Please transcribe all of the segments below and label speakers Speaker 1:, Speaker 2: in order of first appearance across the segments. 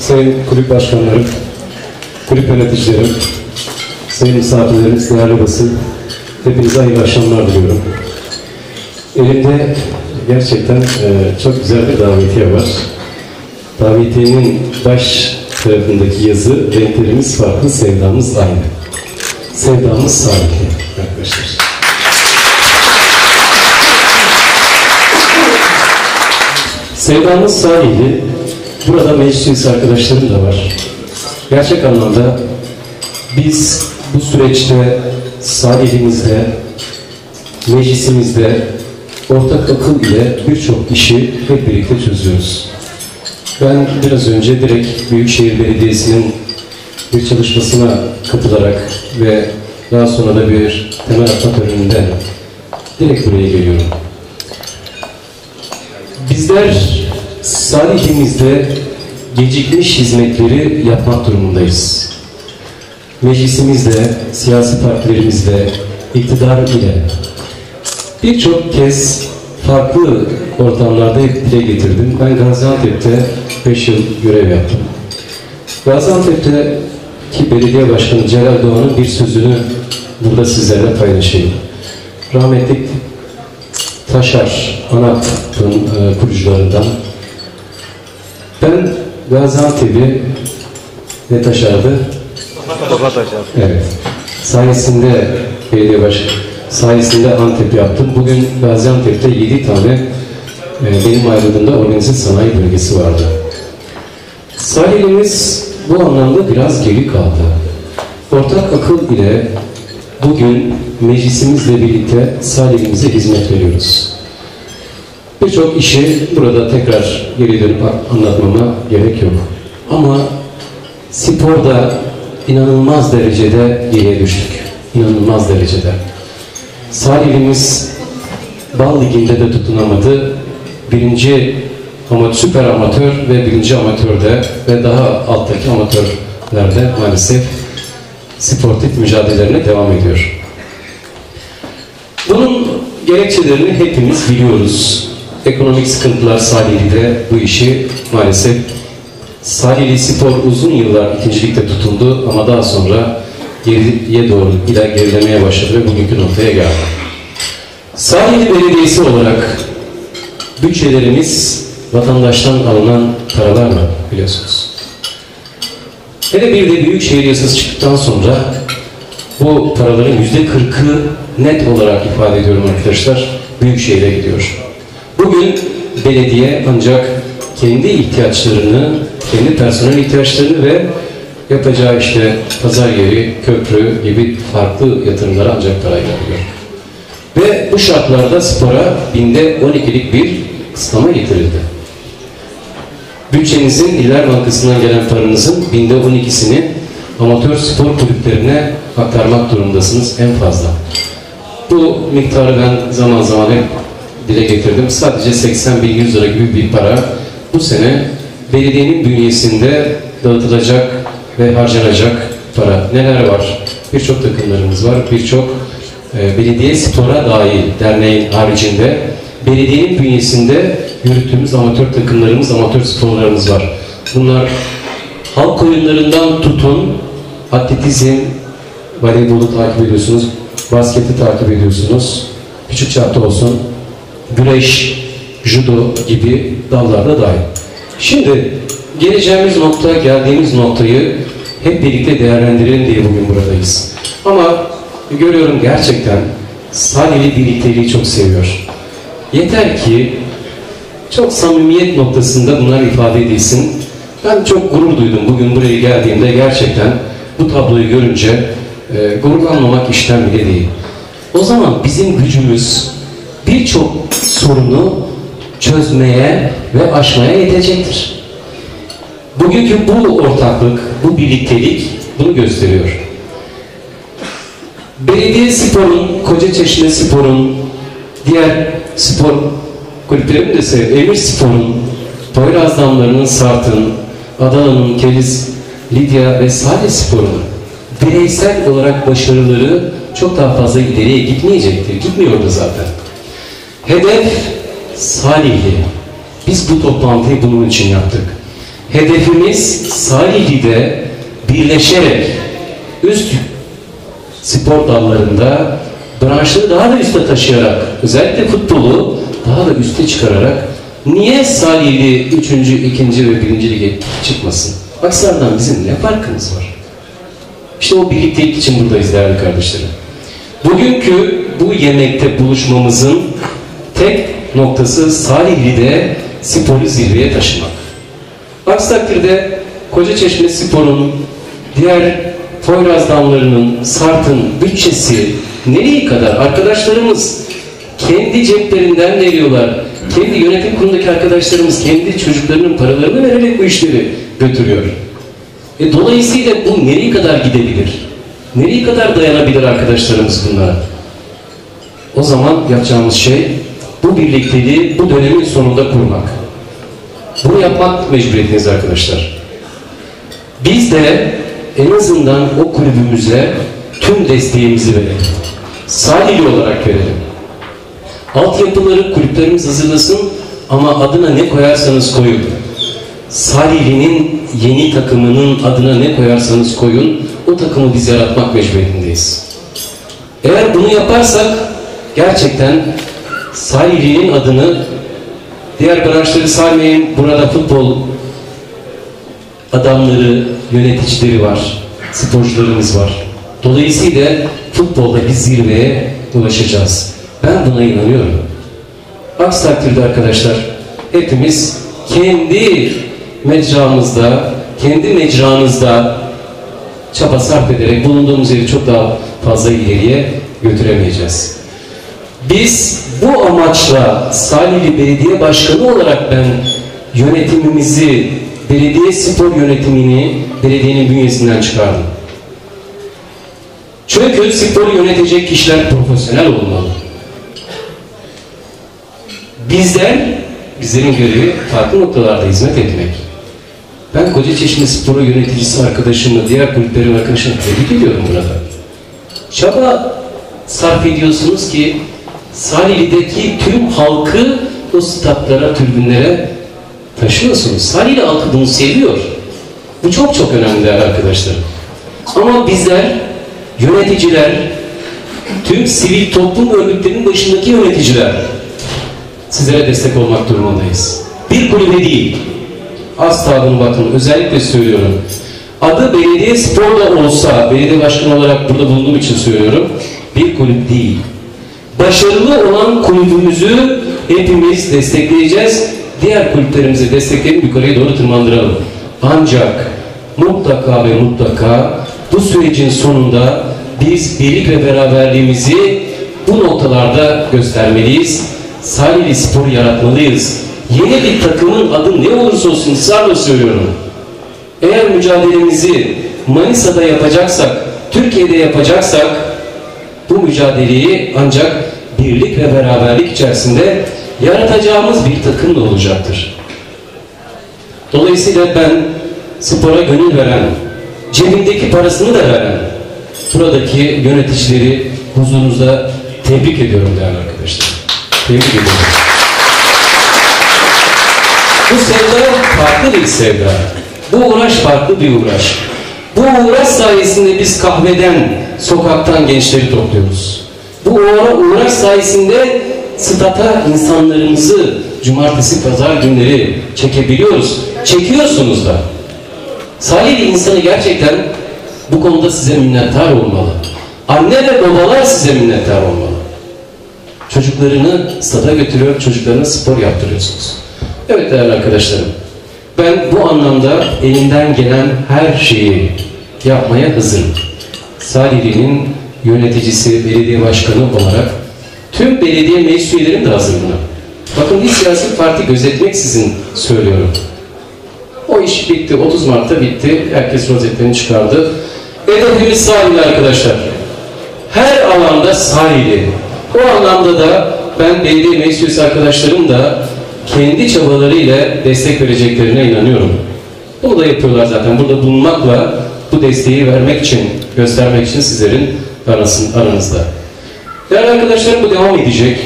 Speaker 1: sayın kulüp başkanlarım, kulüp yöneticilerim, sayın misafirlerimiz, değerli basın, hepinize hayırlı akşamlar diliyorum. Elimde gerçekten e, çok güzel bir davetiye var. Davetiyenin baş tarafındaki yazı, renklerimiz farklı, sevdamız aynı. Sevdamız sahipli arkadaşlar. Sevdamız sahili, burada meclis üyesi arkadaşlarım da var. Gerçek anlamda biz bu süreçte sahilimizde, meclisimizde ortak akıl ile birçok işi hep birlikte çözüyoruz. Ben biraz önce direkt Büyükşehir Belediyesi'nin bir çalışmasına katılarak ve daha sonra da bir temel atma töreninden direkt buraya geliyorum. Bizler salihimizde gecikmiş hizmetleri yapmak durumundayız. Meclisimizde, siyasi partilerimizde, iktidar ile birçok kez farklı ortamlarda hep dile getirdim. Ben Gaziantep'te 5 yıl görev yaptım. Gaziantep'te ki belediye başkanı Celal Doğan'ın bir sözünü burada sizlerle paylaşayım. Rahmetli Taşar, ANAP'ın e, kurucularından. Gaziantep'i ne Taşar'dı? Evet. Sayesinde belediye baş sayesinde Antep yaptım. Bugün Gaziantep'te 7 tane e, benim ayrıldığımda organize sanayi bölgesi vardı. Sahilimiz bu anlamda biraz geri kaldı. Ortak akıl ile bugün meclisimizle birlikte sahilimize hizmet veriyoruz. Birçok işi burada tekrar geri dönüp anlatmama gerek yok. Ama sporda inanılmaz derecede geriye düştük. İnanılmaz derecede. Sahilimiz Bal Ligi'nde de tutunamadı. Birinci ama süper amatör ve birinci amatörde ve daha alttaki amatörlerde maalesef sportif mücadelelerine devam ediyor. Bunun gerekçelerini hepimiz biliyoruz. Ekonomik sıkıntılar Salihli'de bu işi maalesef Salihli Spor uzun yıllar ikincilikte tutundu ama daha sonra geriye doğru iler gerilemeye başladı ve bugünkü noktaya geldi. Salihli Belediyesi olarak bütçelerimiz vatandaştan alınan paralarla biliyorsunuz. Hele bir de Büyükşehir Yasası çıktıktan sonra bu paraların yüzde kırkı net olarak ifade ediyorum arkadaşlar, Büyükşehir'e gidiyor. Bugün belediye ancak kendi ihtiyaçlarını, kendi personel ihtiyaçlarını ve yapacağı işte pazar yeri, köprü gibi farklı yatırımlara ancak parayla yapıyor. Ve bu şartlarda spora binde 12'lik bir kısıtlama getirildi. Bütçenizin İller Bankası'ndan gelen paranızın binde 12'sini amatör spor kulüplerine aktarmak durumundasınız en fazla. Bu miktarı ben zaman zaman hep dile getirdim. Sadece 80 bin 100 lira gibi bir para bu sene belediyenin bünyesinde dağıtılacak ve harcanacak para. Neler var? Birçok takımlarımız var. Birçok e, belediye spora dahil derneğin haricinde belediyenin bünyesinde yürüttüğümüz amatör takımlarımız, amatör sporlarımız var. Bunlar halk oyunlarından tutun, atletizm, voleybolu takip ediyorsunuz, basketi takip ediyorsunuz, küçük çapta olsun, güreş, judo gibi dallarda dahil. Şimdi geleceğimiz nokta, geldiğimiz noktayı hep birlikte değerlendirelim diye bugün buradayız. Ama görüyorum gerçekten Salihli birlikteliği çok seviyor. Yeter ki çok samimiyet noktasında bunlar ifade edilsin. Ben çok gurur duydum bugün buraya geldiğimde gerçekten bu tabloyu görünce e, gururlanmamak işten bile değil. O zaman bizim gücümüz birçok sorunu çözmeye ve aşmaya yetecektir. Bugünkü bu ortaklık, bu birliktelik bunu gösteriyor. Belediye sporun, Koca Çeşme sporun, diğer spor kulüplerinin de sev, Emir sporun, Poyraz Damları'nın, Sart'ın, Adana'nın, Keliz, Lidya ve Salih sporun bireysel olarak başarıları çok daha fazla ileriye gitmeyecektir. Gitmiyordu zaten. Hedef Salihli. Biz bu toplantıyı bunun için yaptık. Hedefimiz Salihli'de birleşerek üst spor dallarında branşları daha da üste taşıyarak, özellikle futbolu daha da üste çıkararak niye Salihli 3. 2. ve 1. lige çıkmasın? Aksar'dan bizim ne farkımız var? İşte o birliktelik için buradayız değerli kardeşlerim. Bugünkü bu yemekte buluşmamızın tek noktası Salihli'de sporu zirveye taşımak. Aksi takdirde Koca Çeşme Spor'un diğer Poyraz damlarının, Sart'ın bütçesi nereye kadar? Arkadaşlarımız kendi ceplerinden veriyorlar. Kendi yönetim kurulundaki arkadaşlarımız kendi çocuklarının paralarını vererek bu işleri götürüyor. E, dolayısıyla bu nereye kadar gidebilir? Nereye kadar dayanabilir arkadaşlarımız bunlara? O zaman yapacağımız şey bu birlikteliği bu dönemin sonunda kurmak. Bunu yapmak mecburiyetindeyiz arkadaşlar. Biz de en azından o kulübümüze tüm desteğimizi verelim. Salihli olarak verelim. Altyapıları kulüplerimiz hazırlasın ama adına ne koyarsanız koyun. Salihli'nin yeni takımının adına ne koyarsanız koyun, o takımı biz yaratmak mecburiyetindeyiz. Eğer bunu yaparsak gerçekten Salihli'nin adını diğer branşları saymayın. Burada futbol adamları, yöneticileri var, sporcularımız var. Dolayısıyla futbolda bir zirveye ulaşacağız. Ben buna inanıyorum. Aksi takdirde arkadaşlar hepimiz kendi mecramızda, kendi mecranızda çaba sarf ederek bulunduğumuz yeri çok daha fazla ileriye götüremeyeceğiz. Biz bu amaçla Salihli Belediye Başkanı olarak ben yönetimimizi, belediye spor yönetimini belediyenin bünyesinden çıkardım. Çünkü sporu yönetecek kişiler profesyonel olmalı. Bizler, bizlerin görevi farklı noktalarda hizmet etmek. Ben Koca Çeşme Sporu yöneticisi arkadaşımla, diğer kulüplerin arkadaşımla tebrik ediyorum burada. Çaba sarf ediyorsunuz ki Salihli'deki tüm halkı o statlara, tribünlere taşıyorsunuz. Salihli halkı bunu seviyor. Bu çok çok önemli değerli arkadaşlar. Ama bizler, yöneticiler, tüm sivil toplum örgütlerinin başındaki yöneticiler sizlere destek olmak durumundayız. Bir kulübe değil. Asla bunu bakın özellikle söylüyorum. Adı belediye sporla olsa, belediye başkanı olarak burada bulunduğum için söylüyorum. Bir kulüp değil. Başarılı olan kulübümüzü hepimiz destekleyeceğiz. Diğer kulüplerimizi destekleyip yukarıya doğru tırmandıralım. Ancak mutlaka ve mutlaka bu sürecin sonunda biz birlik ve beraberliğimizi bu noktalarda göstermeliyiz. Salihli spor yaratmalıyız. Yeni bir takımın adı ne olursa olsun ısrarla söylüyorum. Eğer mücadelemizi Manisa'da yapacaksak, Türkiye'de yapacaksak bu mücadeleyi ancak birlik ve beraberlik içerisinde yaratacağımız bir takımla olacaktır. Dolayısıyla ben spora gönül veren, cebindeki parasını da veren buradaki yöneticileri huzurunuzda tebrik ediyorum değerli arkadaşlar. Tebrik ediyorum. Bu sevda farklı bir sevda. Bu uğraş farklı bir uğraş. Bu uğraş sayesinde biz kahveden, sokaktan gençleri topluyoruz. Bu uğraş sayesinde stata insanlarımızı cumartesi, pazar günleri çekebiliyoruz. Çekiyorsunuz da. Salihli insanı gerçekten bu konuda size minnettar olmalı. Anne ve babalar size minnettar olmalı. Çocuklarını stada götürüyor, çocuklarına spor yaptırıyorsunuz. Evet değerli arkadaşlarım, ben bu anlamda elimden gelen her şeyi yapmaya hazırım. Salihli'nin yöneticisi, belediye başkanı olarak tüm belediye meclis üyelerim de hazır buna. Bakın hiç siyasi parti gözetmeksizin söylüyorum. O iş bitti. 30 Mart'ta bitti. Herkes rozetlerini çıkardı. Hedefimiz Salihli arkadaşlar. Her alanda Salihli. O anlamda da ben belediye meclis üyesi arkadaşlarım da kendi çabalarıyla destek vereceklerine inanıyorum. Bunu da yapıyorlar zaten. Burada bulunmakla bu desteği vermek için, göstermek için sizlerin arasın, aranızda. Değerli arkadaşlarım bu devam edecek.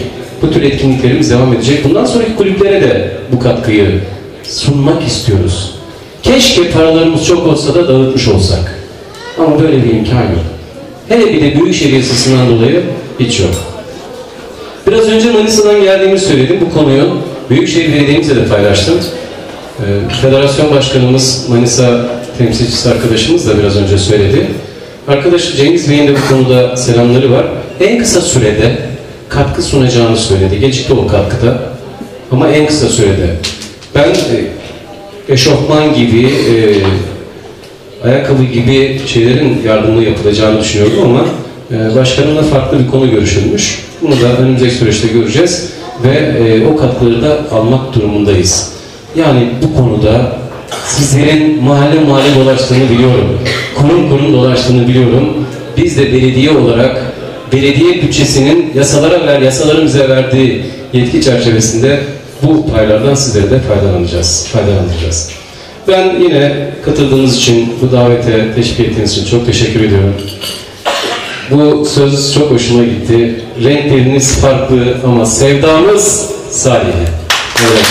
Speaker 1: Bu tür etkinliklerimiz devam edecek. Bundan sonraki kulüplere de bu katkıyı sunmak istiyoruz. Keşke paralarımız çok olsa da dağıtmış olsak. Ama böyle bir imkan yok. Hele bir de Büyükşehir yasasından dolayı hiç yok. Biraz önce Manisa'dan geldiğimi söyledim. Bu konuyu Büyükşehir Belediye'mizle de paylaştım. Ee, Federasyon Başkanımız Manisa temsilcisi arkadaşımız da biraz önce söyledi. Arkadaş Cengiz Bey'in de bu konuda selamları var. En kısa sürede katkı sunacağını söyledi. Gecikti o katkıda. Ama en kısa sürede. Ben e, eşofman gibi, e, ayakkabı gibi şeylerin yardımı yapılacağını düşünüyorum ama e, başkanımla farklı bir konu görüşülmüş. Bunu da önümüzdeki süreçte göreceğiz ve e, o katkıları da almak durumundayız. Yani bu konuda sizlerin mahalle mahalle dolaştığını biliyorum. Kurum kurum dolaştığını biliyorum. Biz de belediye olarak belediye bütçesinin yasalara ver, yasaların bize verdiği yetki çerçevesinde bu paylardan sizlere de faydalanacağız. faydalanacağız. Ben yine katıldığınız için, bu davete teşvik ettiğiniz için çok teşekkür ediyorum. Bu söz çok hoşuma gitti. Renkleriniz farklı ama sevdamız Salih. Evet,